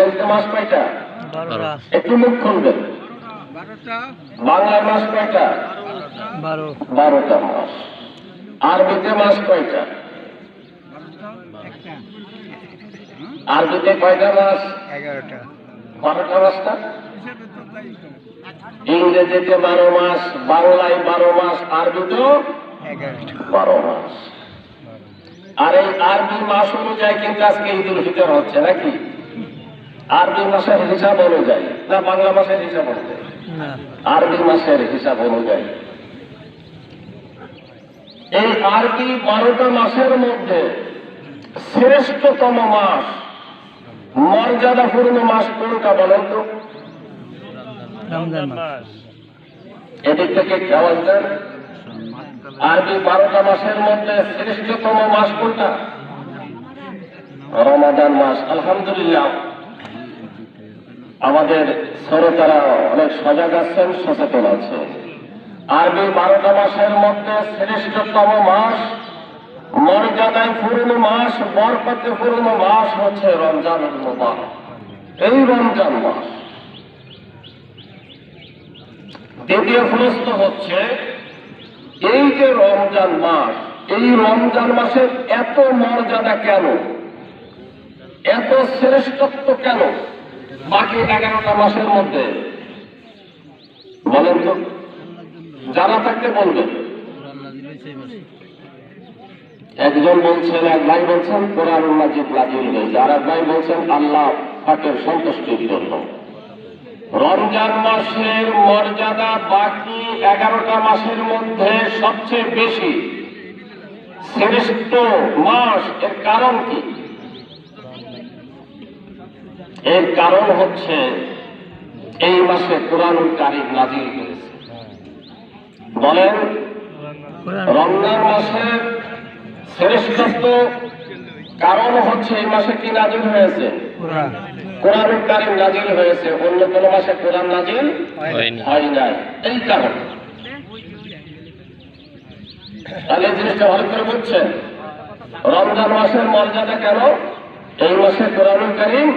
ইংরেজিতে মাস কয়টা? একটু মুখ খুলবেন। বাংলায় মাস কয়টা? বারো। বারোটা মাস। আরবিতে মাস কয়টা? আরবিতে কয়টা মাস? এগারোটা। বারোটা মাসটা? ইংরেজিতে বারো মাস বাংলায় বারো মাস আরবিতেও বারো মাস। আর এই আরবি মাস অনুযায়ী কিন্তু আজকে ঈদুল ফিতর হচ্ছে নাকি? আরবি মাসের হিসাব অনুযায়ী না বাংলা মাসের হিসাব অনুযায়ী? আরবি মাসের হিসাব অনুযায়ী। এই আরবি বারোটা মাসের মধ্যে শ্রেষ্ঠতম মাস মর্যাদাপূর্ণ মাস কোনটা বলেন তো? এদিক থেকে আওয়াজ দেন আরবি বারোটা মাসের মধ্যে শ্রেষ্ঠতম মাস কোনটা? রমাদান মাস আলহামদুলিল্লাহ। আমাদের শ্রোতারা অনেক সজাগ আছেন, সচেতন আছে। আরবি বারোটা মাসের মধ্যে শ্রেষ্ঠতম মাস, মর্যাদায় পূর্ণ মাস, বরকতে পূর্ণ মাস হচ্ছে রমজান এই রমজান মাস দ্বিতীয় প্রশ্ন হচ্ছে এই যে রমজান মাস, এই রমজান মাসের এত মর্যাদা কেন? এত শ্রেষ্ঠত্ব কেন? বাকি এগারোটা মাসের মধ্যে। বলেন তো, যারা থাকতে বলবেন একজন বলছেন ভাই বলছেন কোরআন মাজিদ নাজিল আর এক ভাই বলছেন, আল্লাহ পাকের সন্তুষ্টির জন্য। রমজান মাসের মর্যাদা বাকি এগারোটা মাসের মধ্যে সবচেয়ে বেশি। শ্রেষ্ঠ মাস এর কারণ কি? এর কারণ হচ্ছে এই মাসে কোরআন কারিম নাজিল হয়েছে। বলেন রমজান মাসের শ্রেষ্ঠত্ব কারণ হচ্ছে এই মাসে কি নাজিল হয়েছে? কোরআন। কোরআন কারিম নাজিল হয়েছে অন্য কোন মাসে কোরআন নাজিল হয় নাই। এই কারণ। তাহলে এই জিনিসটা ভালো করে বুঝছেন? রমজান মাসের মর্যাদা কেন? এই মাসে কোরআন কারিম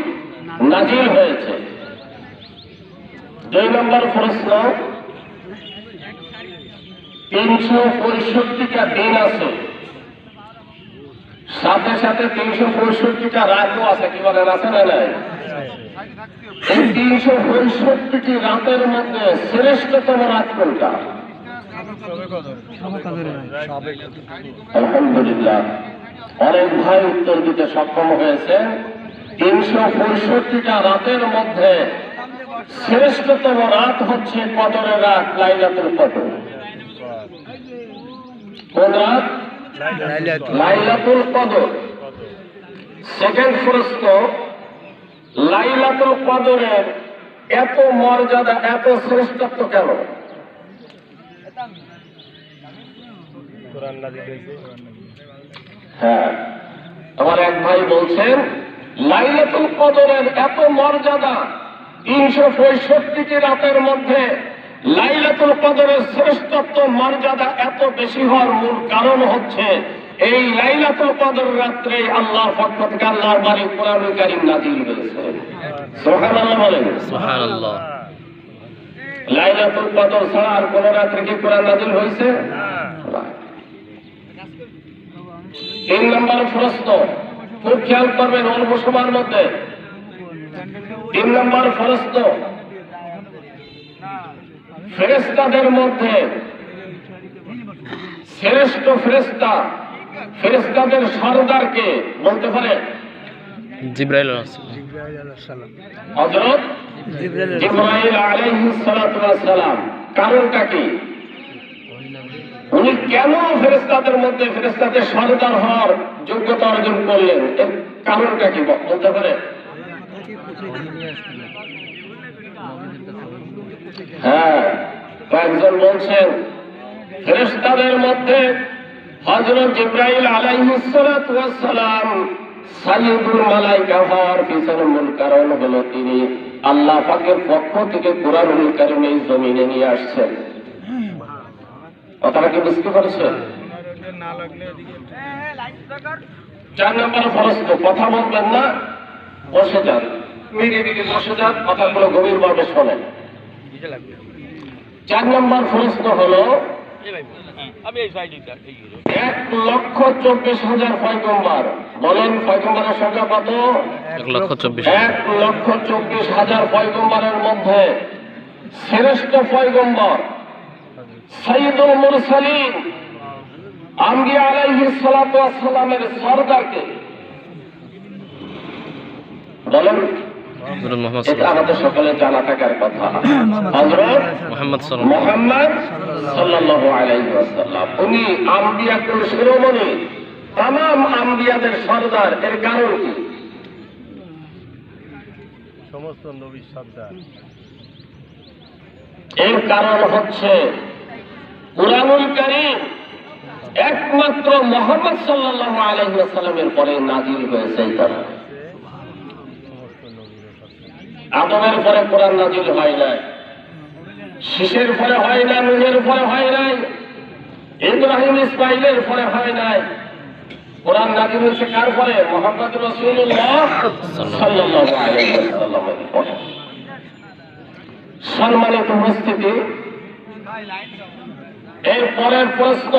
নাজিল হয়েছে। দুই নম্বর প্রশ্ন, তিনশো পঁয়ষট্টিটা দিন আছে। সাথে সাথে তিনশো পঁয়ষট্টিটা রাতও আছে, কি বলেন, আছে না নাই? এই তিনশো পঁয়ষট্টিটি রাতের মধ্যে শ্রেষ্ঠতম রাত কোনটা? আলহামদুলিল্লাহ। অনেক ভাই উত্তর দিতে সক্ষম হয়েছেন। তিনশো পঁয়ষট্টিটা রাতের মধ্যে শ্রেষ্ঠতম রাত হচ্ছে কদরের রাত, লাইলাতুল কদর। কোন রাত? লাইলাতুল কদর। সেকেন্ড প্রশ্ন, লাইলাতুল কদরের এত মর্যাদা, এত শ্রেষ্ঠত্ব কেন? হ্যাঁ আমার এক ভাই বলছেন লাইলাতুল কদরের এত মর্যাদা তিনশো পঁয়ষট্টিটি রাতের মধ্যে লাইলাতুল কদরের শ্রেষ্ঠত্ব মর্যাদা এত বেশি হওয়ার মূল কারণ হচ্ছে এই লাইলাতুল কদর রাত্রে আল্লাহ পক্ষ থেকে আল্লাহর বাড়ি কোরআন কারিম নাজিল হয়েছে। সুবহানাল্লাহ বলেন। সুবহানাল্লাহ। লাইলাতুল কদর ছাড়া আর কোন রাত্রে কি কোরআন নাজিল হয়েছে? না। তিন নম্বর প্রশ্ন। খুব খেয়াল করবেন অল্প সময়ের মধ্যে। তিন নম্বর প্রশ্ন ফেরেস্তাদের মধ্যে শ্রেষ্ঠ ফেরেস্তা ফেরেস্তাদের সর্দারকে বলতে পারে জিব্রাইল হজরত জিব্রাইল আলাইহিস সালাম। কারণটা কি? উনি কেন ফেরেস্তাদের মধ্যে ফেরেস্তাদের সর্দার হওয়ার যোগ্যতা অর্জন করলেন? এর কারণটা কি বলতে পারে হ্যাঁ কয়েকজন বলছেন ফেরেস্তাদের মধ্যে হজরত জিব্রাইল আলাইহিস সালাতু ওয়াস সালাম সাইয়্যিদুল মালাইকা হওয়ার পিছনে মূল কারণ হলো তিনি আল্লাহ পাকের পক্ষ থেকে কোরআনুল কারিম এই জমিনে নিয়ে আসছেন। কথাটা কি বুঝতে পারছেন চার নম্বর প্রশ্ন কথা বলবেন না বসে যান। মিডিয়ে বসে যান কথাগুলো গভীরভাবে শোনেন। চার নম্বর প্রশ্ন হলো এক লক্ষ চব্বিশ হাজার পয়গম্বর। বলেন পয়গম্বরের সংখ্যা কত? এক লক্ষ চব্বিশ এক লক্ষ চব্বিশ হাজার পয়গম্বরের মধ্যে শ্রেষ্ঠ পয়গম্বর সঈদুল মুরসালিন আম্বিয়া আলাইহিস সালাতু সালামের সরদারকে। বলেন হযরত মোহাম্মদ এটা আমাদের সকলের জানা থাকার কথা। হযরত মোহাম্মদ মোহাম্মদ সাল্লাল্লাহু আলাইহি ওয়াসাল্লাম। উনি আম্বিয়াকুল শিরোমণি। তাম আম্বিয়াদের সরদার এর কারণ কি? সমস্ত নবীর সর্দার। এর কারণ হচ্ছে কুরআনুল কারীম একমাত্র মোহাম্মদ সাল্লাল্লাহু আলাইহি ওয়াসাল্লামের পরে নাজিল হয়েছে সর্দার আদমের পরে কোরআন নাজিল হয় নাই, শিশের পরে হয় না নুহের পরে হয় নাই, ইব্রাহিম ইসমাইলের পরে হয় নাই। কোরআন নাজিল হয়েছে কার পরে? মোহাম্মদ রাসূলুল্লাহ সাল্লাল্লাহু আলাইহি ওয়াসাল্লামের পরে। সম্মানিত উপস্থিতি এর পরের প্রশ্ন।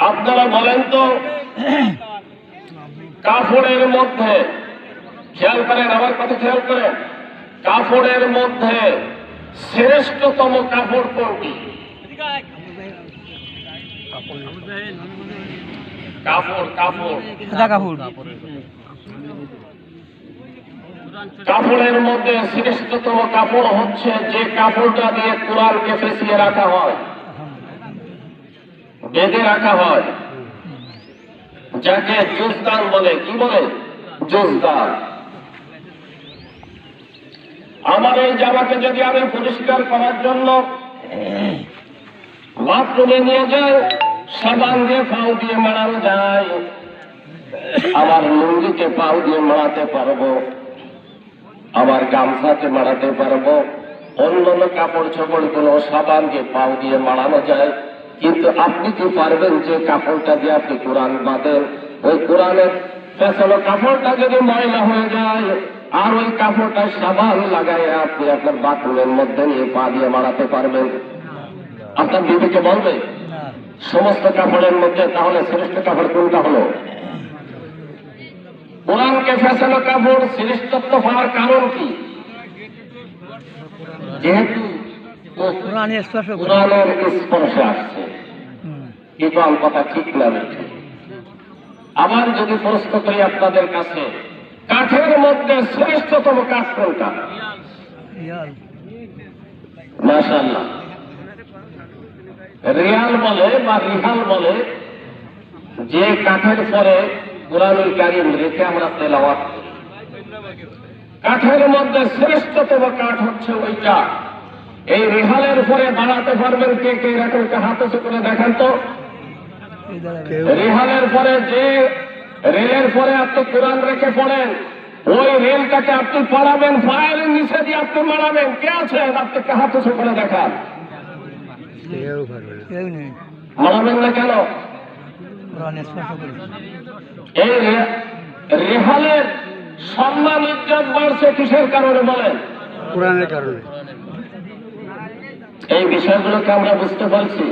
আপনারা বলেন তো কাফড়ের মধ্যে খেয়াল করেন আমার কথা খেয়াল করেন কাপড়ের মধ্যে শ্রেষ্ঠতম কাপড় কোনটি? কাপড় কাপড় কাপড় কাপড়ের মধ্যে শ্রেষ্ঠতম কাপড় হচ্ছে যে কাপড়টা দিয়ে কোরআনকে ফেসিয়ে রাখা হয়। বেঁধে রাখা হয়। যাকে জুজদান বলে, কি বলে? জুজদান। আমার এই জামাকে যদি আমি পরিষ্কার করার জন্য বাথরুমে নিয়ে যাই, সাবান দিয়ে পাও দিয়ে মারানো যায়। আমার লুঙ্গিকে পাও দিয়ে মারাতে পারব। আমার গামছাকে মারাতে পারব। অন্যান্য কাপড় চোপড়গুলো সাবান দিয়ে পাও দিয়ে মারানো যায়। কিন্তু আপনি কি পারবেন যে কাপড়টা দিয়ে আপনি কোরআন বাঁধেন? ওই কোরআনের পেছানো কাপড়টা যদি ময়লা হয়ে যায় আর ওই কাপড়টা সাবান লাগাই আপনি আপনার বাথরুমের মধ্যে নিয়ে পা দিয়ে মারাতে পারবেন। আপনার বিবিকে বলবে? সমস্ত কাপড়ের মধ্যে তাহলে শ্রেষ্ঠ কাপড় কোনটা হলো? কোরআনকে ফেসানো কাপড় শ্রেষ্ঠত্ব হওয়ার কারণ কি? যেহেতু কোরআনের স্পর্শ আসছে। কথা ঠিক আবার যদি প্রশ্ন করি আপনাদের কাছে কাঠের মধ্যে শ্রেষ্ঠতম কাঠ কোনটা। রিয়াল বলে বা রিহাল বলে যে কাঠের পরে কোরআনুল কারিম রেখে আমরা তেলাওয়াত। কাঠের মধ্যে শ্রেষ্ঠতম কাঠ হচ্ছে ওইটা। এই রিহালের পরে দাঁড়াতে পারবেন কে কে, এরকম হাত করে দেখেন তো। রেহালের পরে যে রেলের পরে আপনি কোরআন রেখে পড়েন, ওই রেলটাকে আপনি পড়াবেন পায়ের নিচে দিয়ে আপনি মারাবেন। কে আছেন? আপনি হাত করে দেখান। মারাবেন না কেন? এই রেহালের সম্মান ইজ্জত বাড়ছে কিসের কারণে বলেন? কোরআনের কারণে। এই বিষয়গুলোকে আমরা বুঝতে পারছি।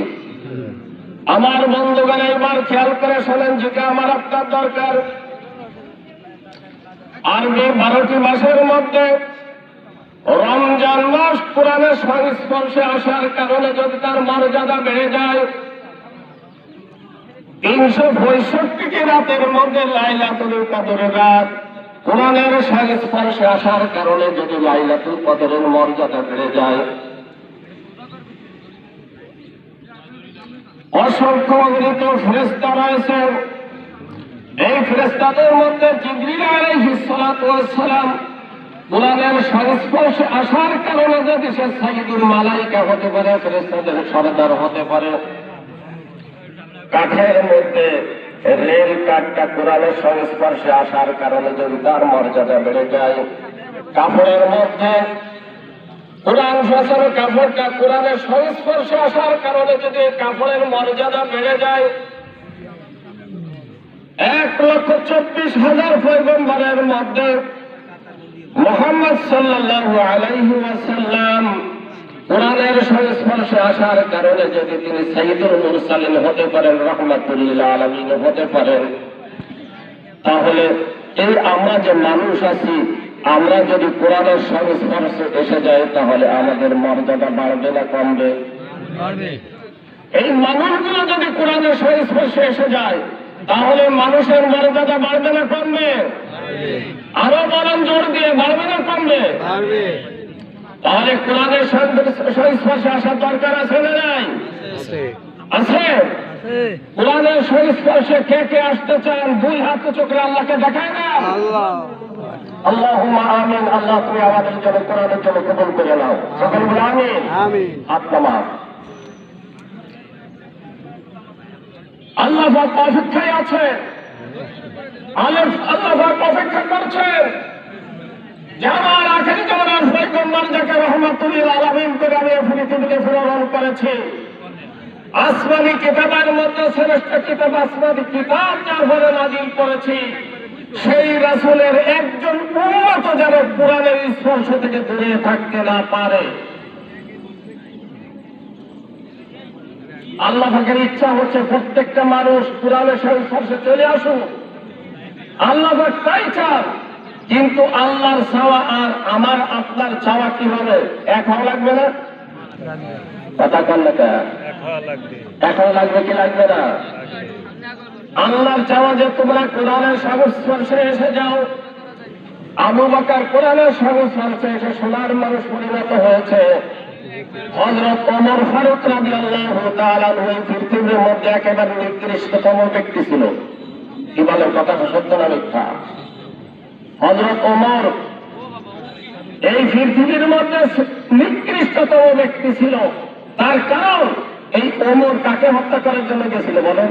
আমার বন্ধুগণ এইবার খেয়াল করে শোনেন যেটা আমার আপনার দরকার। আরবি বারোটি মাসের মধ্যে রমজান মাস কোরআনের সংস্পর্শে আসার কারণে যদি তার মর্যাদা বেড়ে যায় তিনশো পঁয়ষট্টিটি রাতের মধ্যে লাইলাতুল কদরের রাত। কোরআনের সংস্পর্শে আসার কারণে যদি লাইলাতুল কদরের মর্যাদা বেড়ে যায়, অসংখ্য অগণিত ফেরেস্তা রয়েছে। এই ফেরেস্তাদের মধ্যে জিবরিল আলাইহিস সালাতু কোরআনের সংস্পর্শে আসার কারণে যদি সে সাইদুল মালাইকা হতে পারে ফেরেস্তাদের সরদার হতে পারে কাঠের মধ্যে রেল কাঠটা কোরআনের সংস্পর্শে আসার কারণে যদি তার মর্যাদা বেড়ে যায়, কাপড়ের মধ্যে কোরআন ফেসানো কাপড়টা কোরআনের সংস্পর্শে আসার কারণে যদি কাপড়ের মর্যাদা বেড়ে যায়, এক লক্ষ চব্বিশ হাজার পয়গম্বরের মধ্যে মোহাম্মদ সাল্লাল্লাহু আলাইহি ওয়াসাল্লাম কোরআনের সংস্পর্শে আসার কারণে যদি তিনি সাইদুল মুরসালিন হতে পারেন রহমাতুল্লিল আলমিন হতে পারেন তাহলে এই আমরা যে মানুষ আছি আমরা যদি কোরআনের সংস্পর্শে এসে যাই তাহলে আমাদের মর্যাদা বাড়বে না কমবে? এই মানুষগুলো যদি কোরআনের সংস্পর্শে এসে যায় তাহলে মানুষের মর্যাদা বাড়বে না কমবে? আরও বরং জোর দিয়ে বাড়বে না কমবে? তাহলে কোরআনের সংস্পর্শে আসার দরকার আছে না নাই? আছে। কোরআনের সংস্পর্শে কে কে আসতে চান দুই হাত চোখে আল্লাহকে দেখায় না? আল্লাহ। আমিন আল্লাহ তুমি আমাদের জন্য কোরআনের জন্য কবল করে নাও। সকল বলে আমিন। আল্লাহ অপেক্ষায় আছে আল্লাহ অপেক্ষা করছেন। যে আমার যাকে করে আমি পৃথিবীতে করেছি। আসমানি কিতাবের মধ্যে শ্রেষ্ঠ কিতাব আসমানি কিতাব যার নাজিল করেছি। সেই রাসূলের একজন উন্মত যেন কোরআনের স্পর্শ থেকে দূরে থাকতে না পারে। আল্লাহ ইচ্ছা হচ্ছে প্রত্যেকটা মানুষ কোরআনের সংস্পর্শে চলে আসুক। আল্লাহ তাই চান। কিন্তু আল্লাহর চাওয়া আর আমার আপনার চাওয়া কি হবে? এক হওয়া লাগবে না? কথা কন না কে? এখন লাগবে। কি লাগবে না? আল্লাহর চাওয়া যে তোমরা কোরআনের সংস্পর্শে এসে যাও আবু বাকার কোরআনের সংস্পর্শে এসে সোনার মানুষ পরিণত হয়েছে। হজরত ওমর ফারুক রাজি আল্লাহ পৃথিবীর মধ্যে একেবারে নিকৃষ্টতম ব্যক্তি ছিল। কি বলে? কথা সত্য না মিথ্যা? হজরত ওমর এই পৃথিবীর মধ্যে নিকৃষ্টতম ব্যক্তি ছিল। তার কারণ এই ওমর কাকে হত্যা করার জন্য গেছিল বলেন?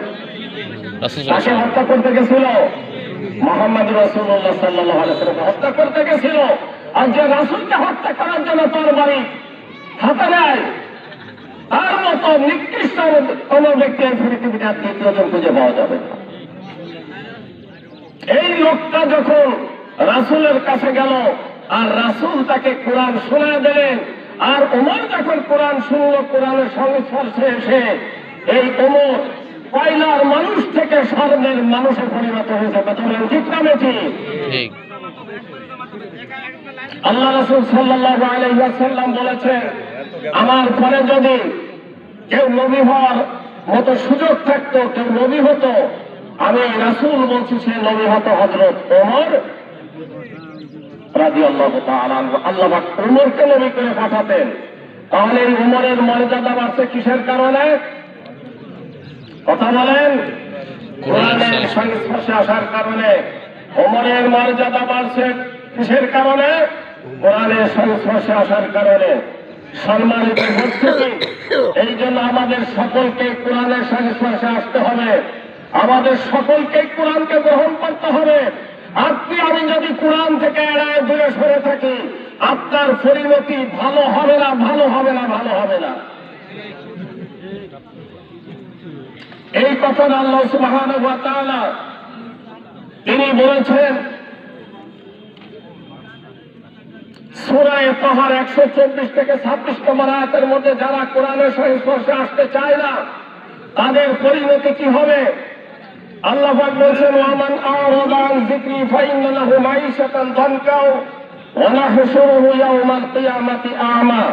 কাকে হত্যা করতে গেছিল? মোহাম্মদ রসুল্লাহ সাল্লাহ হত্যা করতে গেছিল। আর যে রাসুলকে হত্যা করার জন্য তোর বাড়ি হাতে নেয় তার মতো নিকৃষ্ট কোন ব্যক্তি এই পৃথিবীতে আর দ্বিতীয়জন খুঁজে পাওয়া যাবে এই লোকটা যখন রাসুলের কাছে গেল আর রাসুল তাকে কোরআন শোনা দিলেন। আর ওমর যখন কোরআন শুনল কোরআনের সংস্পর্শে এসে এই ওমর কয়লার মানুষ থেকে স্বর্ণের মানুষে পরিণত হয়েছে। বলেন ঠিক না ঠিক। আল্লাহ রসুল সাল্লাহ আলাইসাল্লাম বলেছেন আমার পরে যদি কেউ নবী হওয়ার মতো সুযোগ থাকতো কেউ নবী হতো আমি রাসুল বলছি সে নবী হতো হজরত ওমর। রাজি আল্লাহ আল্লাহ উমরকে নবী করে পাঠাতেন। তাহলে এই উমরের মর্যাদা বাড়ছে কিসের কারণে? কথা বলেন। কোরআনের সংস্পর্শে আসার কারণে। ওমরের মর্যাদা বাড়ছে কিসের কারণে? কোরআনের সংস্পর্শে আসার কারণে। সম্মানিত উপস্থিতি এই জন্য আমাদের সকলকে কোরআনের সংস্পর্শে আসতে হবে। আমাদের সকলকে কোরআনকে গ্রহণ করতে হবে। আপনি আমি যদি কোরআন থেকে এড়ায় দূরে সরে থাকি, আপনার পরিণতি ভালো হবে না, ভালো হবে না, ভালো হবে না। এই কথাটা আল্লাহ সুবহানাহু তিনি বলেছেন, সুরায় পাহাড় একশো চব্বিশ থেকে ছাব্বিশ নম্বর আয়াতের মধ্যে যারা কোরআনের সংস্পর্শে আসতে চায় না, তাদের পরিণতি কি হবে? আল্লাহ পাক বলছেন ওয়ামান আ'রাদা আন যিকরি ফাইন্না লাহু মাঈশাতান দানকাও ওয়া নাহশুরুহু ইয়াওমাল কিয়ামাতি আ'মা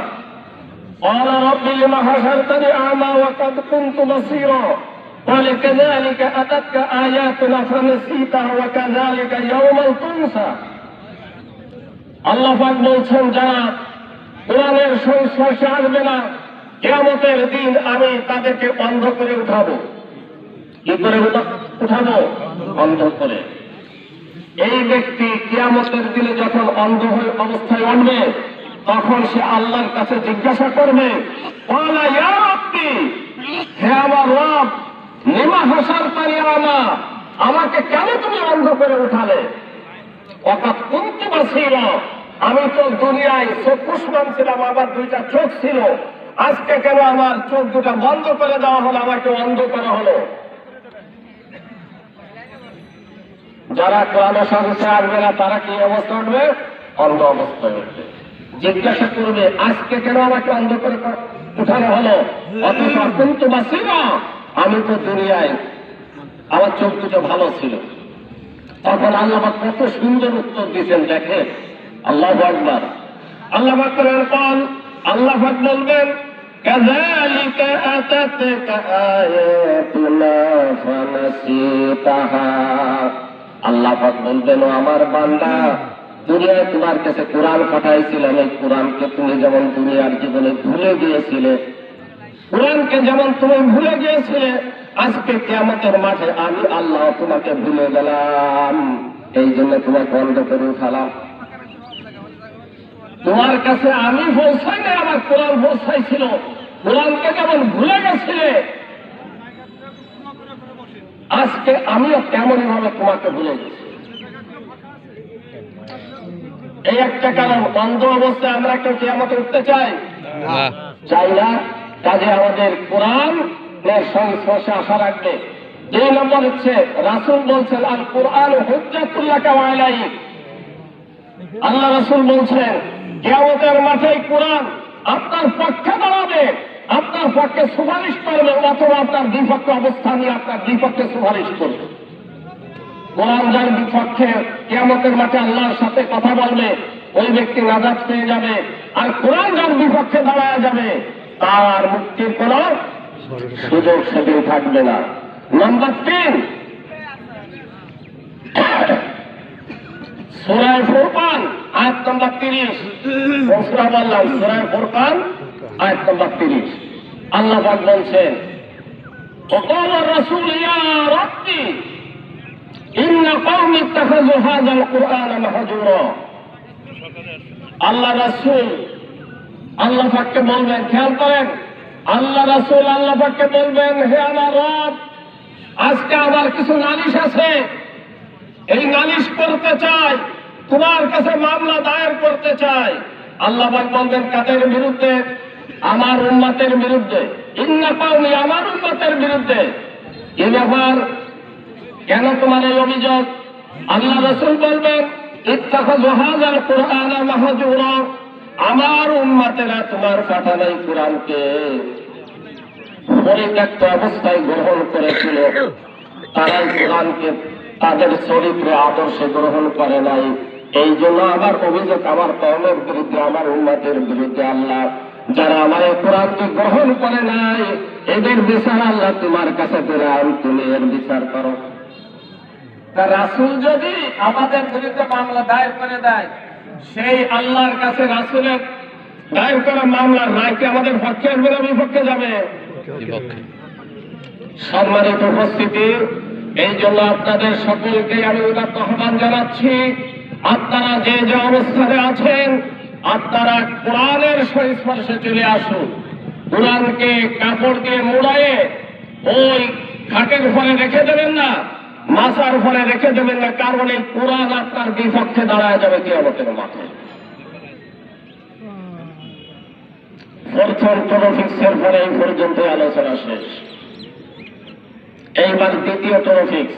قال رب لم حشرتني أعمى وقد كنت بصيرا قال كذلك أتتك آياتنا فنسيتها وكذلك يوم تنسى আল্লাহ পাক বলছেন যারা কোরআনের সংস্পর্শে আসবে না কেয়ামতের দিন আমি তাদেরকে অন্ধ করে উঠাবো কি করে উঠা- উঠাবো অন্ধ করে এই ব্যক্তি কিয়ামতের দিনে যখন অন্ধ হয়ে অবস্থায় উঠবে তখন সে আল্লাহর কাছে জিজ্ঞাসা করবে "ক্বালা ইয়া রাব্বি, হে আমার রব লিমা হাসার আমা আমাকে কেন তুমি অন্ধ করে উঠালে? অর্থাৎ কুন্তু ছিল আমি তো দুনিয়ায় চক্ষুষ্মান ছিলাম আমার দুইটা চোখ ছিল। আজকে কেন আমার চোখ দুটা বন্ধ করে দেওয়া হলো আমাকে অন্ধ করা হলো? যারা কোরআনের সদস্য আসবে না তারা কি অবস্থা উঠবে অন্ধ অবস্থায় উঠবে জিজ্ঞাসা করবে আজকে কেন আমাকে অন্ধ করে উঠানো হলো অথচ কিন্তু বাসিরা আমি তো দুনিয়ায় আমার চোখ দুটো ভালো ছিল তখন আল্লাহ পাক কত সুন্দর উত্তর দিয়েছেন দেখেন আল্লাহ আকবার আল্লাহ পাক করেন কল আল্লাহ পাক বলবেন كذلك أتتك آياتنا فنسيتها আল্লাহ বলবেন আমার বান্দা, দুনিয়ায় তোমার কাছে কোরআন পাঠাইছিলাম। এই কোরআনকে তুমি যেমন দুনিয়ার জীবনে ভুলে গিয়েছিলে, কোরআনকে যেমন তুমি ভুলে গিয়েছিলে, আজকে কেমতের মাঠে আমি আল্লাহ তোমাকে ভুলে গেলাম। এই জন্য তোমাকে অন্ধ করে উঠালাম তোমার কাছে আমি পৌঁছাই না আমার কোরআন পৌঁছাইছিল। কোরআনকে যেমন ভুলে গেছিলে আজকে আমিও তেমনই ভাবে তোমাকে ভুলে গেছি। এই একটা কারণ অন্ধ অবস্থায় আমরা কেউ কেমতে উঠতে চাই? চাই না। কাজে আমাদের কোরআন সংস্পর্শে আসা রাখবে দুই নম্বর হচ্ছে রাসুল বলছেন আর কোরআন হুজ্জাতুল্লাহ কামাইলাই আল্লাহ রাসুল বলছেন কেয়ামতের মাঠে কোরআন আপনার পক্ষে দাঁড়াবে। আপনার পক্ষে সুপারিশ করবে অথবা আপনার বিপক্ষে অবস্থান নিয়ে আপনার বিপক্ষে সুপারিশ করবে। কোরআন যার বিপক্ষে কেয়ামতের মাঠে আল্লাহর সাথে কথা বলবে, ওই ব্যক্তি নাজাদ পেয়ে যাবে আর কোরআন যার বিপক্ষে দাঁড়ায় যাবে, তার মুক্তির কোন সুযোগ সেদিন থাকবে না। নাম্বার তিন, সুরায় ফুরকান, আয়াত নম্বর তিরিশ। বললাম? সুরায় ফুরকান আয়াত নম্বর তিরিশ আল্লাহ পাক বলছেন وقال الرسول يا ربي إن قوم اتخذوا هذا القرآن مهجورا আল্লাহ রাসূল আল্লাহ পাককে বলবেন খেয়াল করেন আল্লাহ রাসূল আল্লাহ পাককে বলবেন হে আমার রব আজকে আমার কিছু নালিশ আছে এই নালিশ করতে চাই তোমার কাছে মামলা দায়ের করতে চাই আল্লাহ পাক বলবেন কাদের বিরুদ্ধে আমার উম্মতের বিরুদ্ধে, ইন্না পাওনি আমার উম্মতের বিরুদ্ধে, এ ব্যাপার কেন তোমার এই অভিযোগ? আল্লাহ রসুল বলবেন আমার উম্মতেরা তোমার পাঠানো এই কোরআনকে পরিত্যক্ত অবস্থায় গ্রহণ করেছিল। তারাই কোরআনকে তাদের চরিত্র আদর্শে গ্রহণ করে নাই। এই জন্য আমার অভিযোগ আমার কর্মের বিরুদ্ধে, আমার উন্মাতের বিরুদ্ধে আল্লাহ যারা আমার এই কোরআনকে গ্রহণ করে নাই এদের বিচার আল্লাহ তোমার কাছে দিলাম তুমি এর বিচার করো। রাসুল যদি আমাদের বিরুদ্ধে মামলা দায়ের করে দেয় সেই আল্লাহর কাছে রাসুলের দায়ের করা মামলার রায় কি আমাদের পক্ষে আসবে না বিপক্ষে যাবে? সম্মানিত উপস্থিতি এই জন্য আপনাদের সকলকে আমি উদাত্ত আহ্বান জানাচ্ছি। আপনারা যে যে অবস্থানে আছেন আপনারা কোরআনের সংস্পর্শে চলে আসুন। কোরআনকে কাপড় দিয়ে মুড়ায়ে ওই ঘাটের ফলে রেখে দেবেন না, মাথার ফলে রেখে দেবেন না, কারণ এই কোরআন আপনার বিপক্ষে দাঁড়ায় যাবে কিয়ামতের মাথায় প্রথম টরফিক্সের পরে এই পর্যন্ত আলোচনা শেষ। এইবার দ্বিতীয় টরফিক্স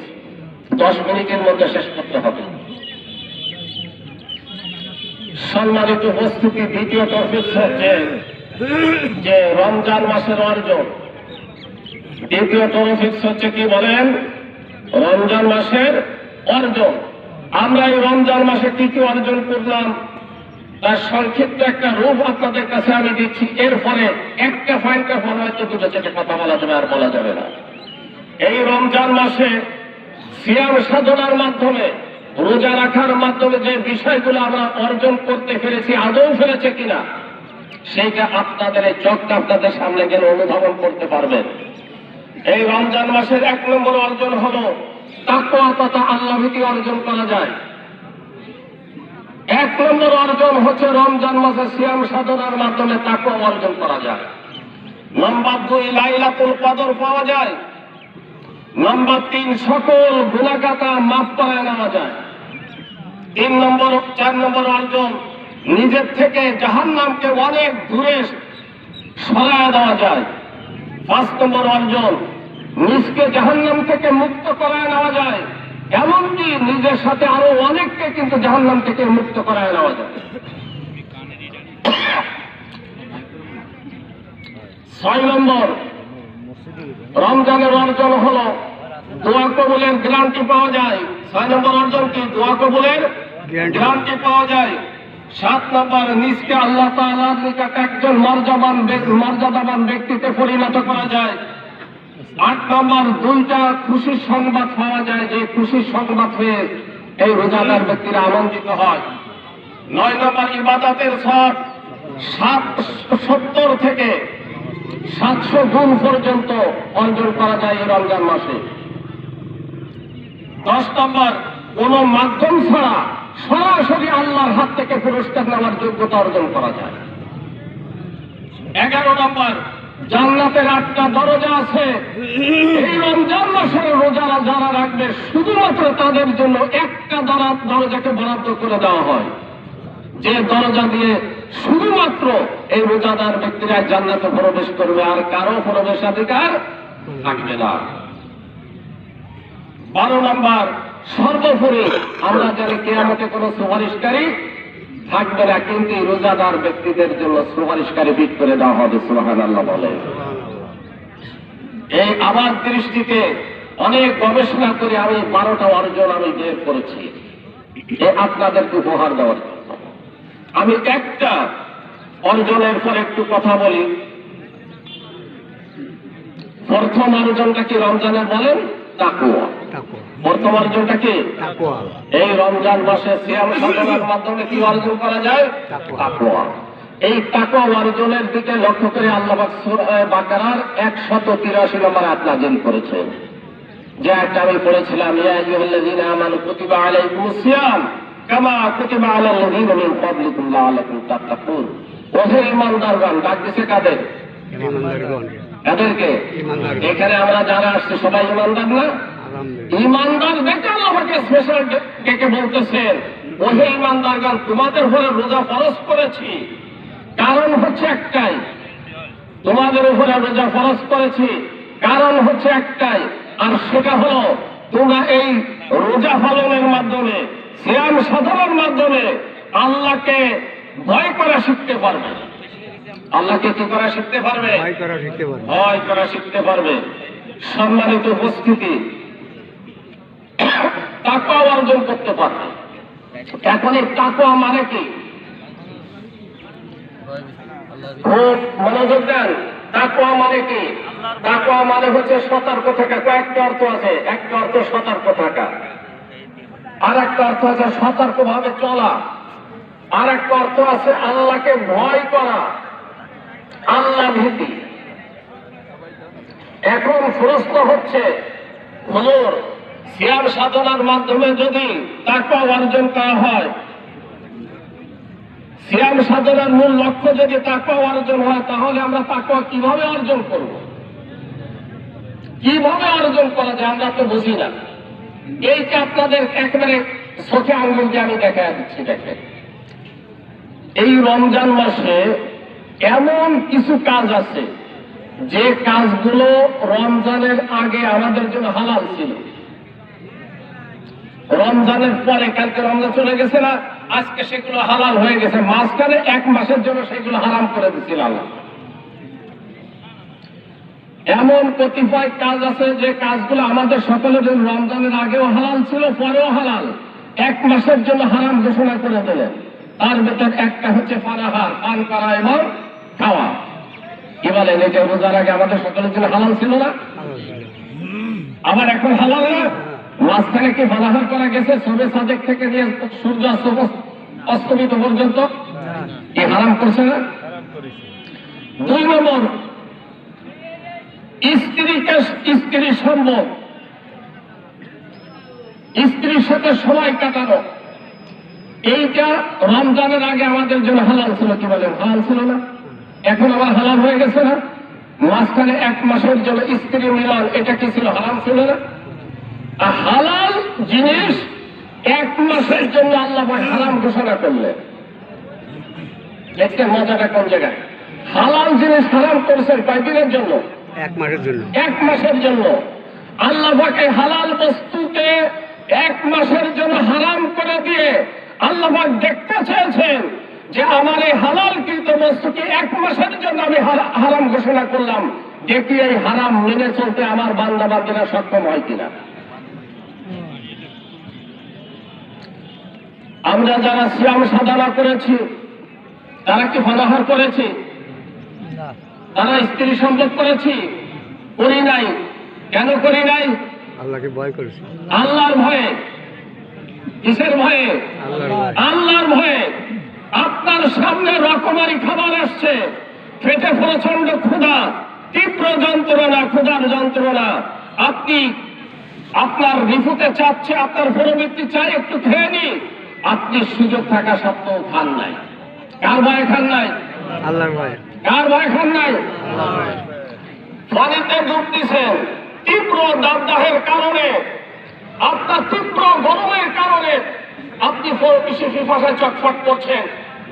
দশ মিনিটের মধ্যে শেষ করতে হবে। সম্মানিত উপস্থিতি দ্বিতীয় টরফিক্স হচ্ছে যে রমজান মাসের অর্জন। দ্বিতীয় টরফিক্স হচ্ছে কি বলেন? রমজান মাসের অর্জন। আমরা এই রমজান মাসে কি কি অর্জন করলাম? তার সংক্ষিপ্ত একটা রূপ আপনাদের কাছে আমি দিচ্ছি। এর ফলে একটা পয়েন্টের ফলে হয়তো দুটো চারটে কথা বলা যাবে আর বলা যাবে না। এই রমজান মাসে সিয়াম সাধনার মাধ্যমে রোজা রাখার মাধ্যমে যে বিষয়গুলো আমরা অর্জন করতে পেরেছি আদৌ ফেলেছে কিনা, সেইটা আপনাদের এই চোখটা আপনাদের সামনে গেলে অনুধাবন করতে পারবেন। এই রমজান মাসের এক নম্বর অর্জন হলো তাকওয়া তথা আল্লাহ ভীতি অর্জন করা যায়। এক নম্বর অর্জন হচ্ছে রমজান মাসে সিয়াম সাধনার মাধ্যমে তাকওয়া অর্জন করা যায়। নাম্বার দুই, লাইলাতুল কদর পাওয়া যায়। নাম্বার তিন, সকল গুণাগাতা মাপ করায় নেওয়া যায়। তিন নম্বর, চার নম্বর অর্জন নিজের থেকে জাহান নামকে অনেক দূরে সরায় দেওয়া যায়। পাঁচ নম্বর অর্জন নিজকে জাহান্নাম থেকে মুক্ত করায় নেওয়া যায়। এমনকি নিজের সাথে আরও অনেককে কিন্তু জাহান্নাম থেকে মুক্ত করায় নেওয়া যায়। ছয় নম্বর রমজানের অর্জন হল দোয়া কবুলের গ্রান্টি পাওয়া যায়। ছয় নম্বর অর্জন কি? দোয়া কবুলের। গ্রান্টি পাওয়া যায়। সাত নম্বর, নিজকে আল্লাহ একজন মর্যাদাবান ব্যক্তি- মর্যাদাবান ব্যক্তিতে পরিণত করা যায়। আট নম্বর, দুইটা খুশির সংবাদ পাওয়া যায় যে খুশির সংবাদ হয়ে এই রোজাদার ব্যক্তিরা আনন্দিত হয়। নয় নম্বর, ইবাদতের সব সাত সত্তর থেকে সাতশো গুণ পর্যন্ত অর্জন করা যায় এই রমজান মাসে। দশ নম্বর, কোন মাধ্যম ছাড়া সরাসরি আল্লাহর হাত থেকে পুরস্কার নেওয়ার যোগ্যতা অর্জন করা যায়। এগারো নম্বর, জান্নাতের আটটা দরজা আছে। এই রমজান মাসের রোজারা যারা রাখবে, শুধুমাত্র তাদের জন্য একটা দরা দরজাকে বরাদ্দ করে দেওয়া হয়। যে দরজা দিয়ে শুধুমাত্র এই রোজাদার ব্যক্তিরা জান্নাতে প্রবেশ করবে, আর কারও প্রবেশাধিকার থাকবে না। বারো নম্বর, সর্বোপরি আমরা জানি কেয়ামতে কোনো সুপারিশকারী থাকবে না, কিন্তু রোজাদার ব্যক্তিদের জন্য সুপারিশকারী বিট করে দেওয়া হবে সুবাহান আল্লাহ বলে। এই আমার দৃষ্টিতে অনেক গবেষণা করে আমি বারোটা অর্জন আমি বের করেছি। এ আপনাদেরকে উপহার দেওয়ার। আমি একটা অর্জনের পর একটু কথা বলি। প্রথম অর্জনটা কি রমজানের বলেন? তাকুয়া প্রথম অর্জনটা কি? এই রমজান মাসে সিয়াম সাধনার মাধ্যমে কি অর্জন করা যায়। তাকওয়া। এই তাকওয়া অর্জনের দিকে লক্ষ্য করে আল্লাহ বাকারার একশত তিরাশি নম্বর আয়াত নাযিল করেছেন। যে একটা আমি পড়েছিলাম ইয়া আইয়ুহাল্লাযীনা আমানু কুতিবা আলাইকুমুস সিয়াম। কামা কুতিবা মিন ক্বাবলিকুম লাআল্লাকুম তাত্তাকুন। ওহে ঈমানদারগণ ডাক দিছে কাদের। এখানে আমরা যারা আসছে সবাই ঈমানদার না? দেখে আমাকে স্পেশাল ডেকে বলতেছেন ওহে তোমাদের উপরে রোজা ফরজ করেছি। কারণ হচ্ছে একটাই তোমাদের উপরে রোজা ফরজ করেছি। কারণ হচ্ছে একটাই আর সেটা হলো তোমরা এই রোজা পালনের মাধ্যমে শ্যাম সাধনের মাধ্যমে আল্লাহকে ভয় করা শিখতে পারবে। আল্লাহকে কি করা শিখতে পারবে? ভয় করা শিখতে পারবে। ভয় করা শিখতে পারবে। সম্মানিত উপস্থিতি টাকা অর্জন করতে পারবে। এখন এই টাকা মানে কি? খুব মনোযোগ দেন। তাকুয়া মানে কি? তাকুয়া মানে হচ্ছে সতর্ক থাকা। কয়েকটা অর্থ আছে। একটা অর্থ সতর্ক থাকা। আর একটা অর্থ আছে সতর্ক ভাবে চলা। আর একটা অর্থ আছে আল্লাহকে ভয় করা। আল্লাহ ভীতি। এখন প্রশ্ন হচ্ছে, হুজুর, সিয়াম সাধনার মাধ্যমে যদি টাকা অর্জন করা হয়, সিয়াম সাধনার মূল লক্ষ্য যদি টাকা অর্জন হয়, তাহলে আমরা টাকা কীভাবে অর্জন করব? কীভাবে অর্জন করা যায় আমরা তো বুঝি না। এই যে আপনাদের একেবারে চোখে আঙ্গুল দিয়ে আমি দেখা দিচ্ছি, দেখেন। এই রমজান মাসে এমন কিছু কাজ আছে, যে কাজগুলো রমজানের আগে আমাদের জন্য হালাল ছিল। রমজানের পরে কালকে রমজান চলে গেছে না, আজকে সেগুলো হালাল হয়ে গেছে। মাঝখানে এক মাসের জন্য সেগুলো হারাম করে দিচ্ছিল আল্লাহ। এমন কতিপয় কাজ আছে যে কাজগুলো আমাদের সকলের জন্য রমজানের আগেও হালাল ছিল, পরেও হালাল। এক মাসের জন্য হারাম ঘোষণা করে দিলেন। তার ভেতর একটা হচ্ছে ফানাহার পান করা এবং খাওয়া। কি বলেন, এটা রোজার আগে আমাদের সকলের জন্য হালাল ছিল না? আবার এখন হালাল না? মাঝখানে কি ফানাহার করা গেছে? সবে সাদেক থেকে নিয়ে সূর্য অস্ত- অস্তমিত পর্যন্ত? কি হারাম করছে না? দুই নম্বর স্ত্রীকে স্ত্রী সম্ভব স্ত্রীর সাথে সময় কাটানো। এইটা রমজানের আগে আমাদের জন্য হালাল ছিল কি বলেন হালাল ছিল না। এখন আবার হালাল হয়ে গেছে না? মাঝখানে এক মাসের জন্য স্ত্রী মিলন, এটা কি ছিল? হালাল ছিল না? আর হালাল জিনিস এক মাসের জন্য আল্লাহ হারাম ঘোষণা করলেন দেখতে মজাটা কোন জায়গায়? হালাল জিনিস হারাম করেছেন কয়দিনের জন্য? এক মাসের জন্য। এক মাসের জন্য। আল্লাহ পাক হালাল বস্তুকে এক মাসের জন্য হারাম করে দিয়ে আল্লাহ দেখতে চেয়েছেন যে আমার এই হালাল কৃত বস্তুকে এক মাসের জন্য আমি হারা- হারাম ঘোষণা করলাম। দেখি এই হারাম মেনে চলতে আমার বান্দা বান্দিরা সক্ষম হয় কিনা। আমরা যারা শ্যাম সাধনা করেছি, তারা কি ফলাহার করেছি? তারা স্ত্রী সম্পদ করেছি। করি নাই। কেন করি নাই? আল্লাহকে ভয় করেছি। আল্লাহর ভয়ে। কিসের ভয়ে? আল্লাহর ভয়ে। আপনার সামনে রকমারি খাবার আসছে। পেটে প্রচণ্ড ক্ষুধা। তীব্র যন্ত্রণা ক্ষুধার যন্ত্রণা। আপনি আপনার রিফুতে চাচ্ছে আপনার পরবর্তী চাই একটু খেয়ে নি আপনি সুযোগ থাকা সত্ত্বেও খান নাই। কার ভয়ে খান নাই? আল্লাহর ভয়। কার খান নাই। পানিতে ডুব দিছেন তীব্র দাবদাহের কারণে আপনার তীব্র গরমের কারণে আপনি ভাষায় চটফট করছেন।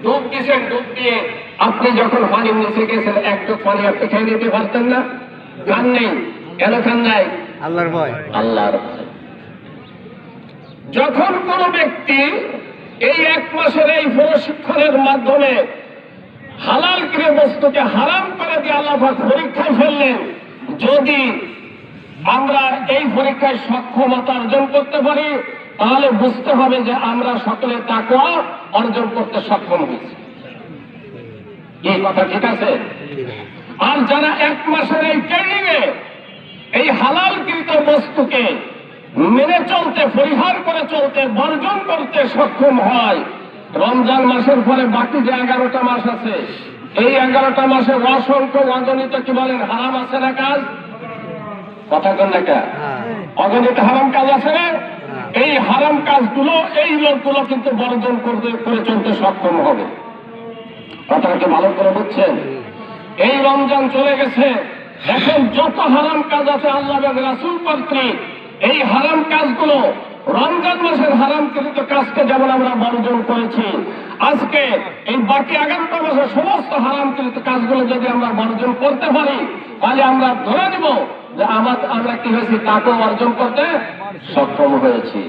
ডুব দিছেন ডুব দিয়ে আপনি যখন পানি নিচে গেছেন একটু পানি আপনি খেয়ে নিতে পারতেন না। খান নেই কেন খান নাই? আল্লাহর ভয়। আল্লাহর যখন কোন ব্যক্তি এই এক মাসের এই প্রশিক্ষণের মাধ্যমে হালাল ক্রিয় বস্তুকে হারাম করে দিয়ে আল্লাহ পাক পরীক্ষায় ফেললেন। যদি আমরা এই পরীক্ষায় সক্ষমতা অর্জন করতে পারি, তাহলে বুঝতে হবে যে আমরা সকলে তাকওয়া অর্জন করতে সক্ষম হয়েছি। এই কথা ঠিক আছে? আর যারা এক মাসের এই ট্রেনিং এ এই হালাল কৃত বস্তুকে মেনে চলতে, পরিহার করে চলতে, বর্জন করতে সক্ষম হয় রমজান মাসের পরে বাকি যে এগারোটা মাস আছে এই এগারোটা মাসে অসংখ্য অগণিত কি বলেন হারাম আছে না কাজ? কথা কন না হ্যাঁ। অগণিত হারাম কাজ আছে না? হ্যাঁ। এই হারাম কাজগুলো এই লোকগুলো কিন্তু বর্জন করতে করে চলতে সক্ষম হবে। কথাটাকে ভালো করে বুঝছেন? এই রমজান চলে গেছে। এখন যত হারাম কাজ আছে আল্লাহ রাসুল কর্তৃক এই হারাম কাজগুলো রমজান মাসের হারাম কৃত কাজকে যেমন আমরা বর্জন করেছি, আজকে এই বাকি এগারোটা মাসের সমস্ত হারাম কৃত কাজগুলো যদি আমরা বর্জন করতে পারি, তাহলে আমরা ধরে নেব যে আমার আমরা কি হয়েছি, তাকেও অর্জন করতে সক্ষম হয়েছি।